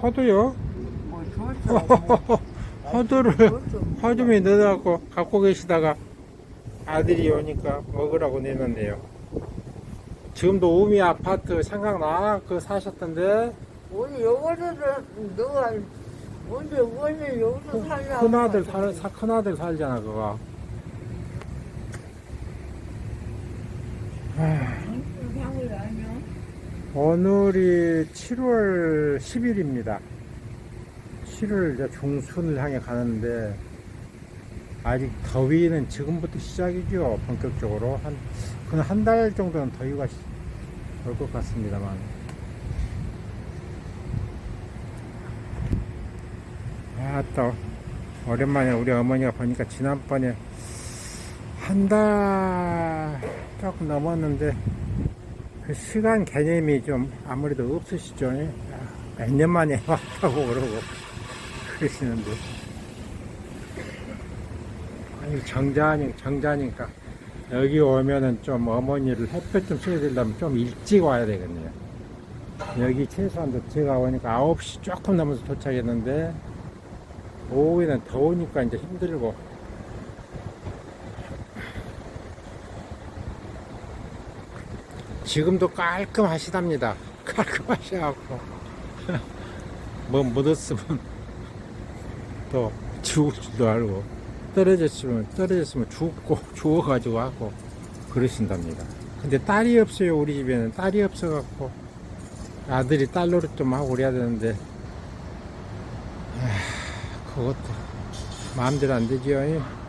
포도요? 뭐 줬어. 포도를 허좀에 넣어갖고 갖고 계시다가 아들이 오니까 먹으라고 내놨네요. 지금도 우미 아파트 생각나? 그거 사셨던데? 오늘 요거를 너가 언제 원래 여기서 살려고. 큰아들 살, 사- 큰 아들 살잖아, 그거. 아니야? 오늘이 7월 10일입니다. 7월 이제 중순을 향해 가는데, 아직 더위는 지금부터 시작이죠, 본격적으로. 한, 그냥 한달 정도는 더위가 올 것 같습니다만. 아, 또, 오랜만에 우리 어머니가 보니까 지난번에 한 달 조금 넘었는데, 그 시간 개념이 좀 아무래도 없으시죠? 몇 년 만에 왔다고 그러고 그러시는데. 아니, 정자니, 정자니까. 여기 오면은 좀 어머니를 햇볕 좀 쐬야 되려면 좀 일찍 와야 되겠네요. 여기 최소한 제가 오니까 9시 조금 넘어서 도착했는데, 오후에는 더우니까 이제 힘들고. 지금도 깔끔하시답니다. 깔끔하셔갖고. 뭐 묻었으면 또 죽을 줄도 알고, 떨어졌으면, 떨어졌으면 죽고, 죽어가지고 하고, 그러신답니다. 근데 딸이 없어요, 우리 집에는. 딸이 없어갖고, 아들이 딸 노릇 좀 하고 그래야 되는데, 아, 그것도 마음대로 안 되지요.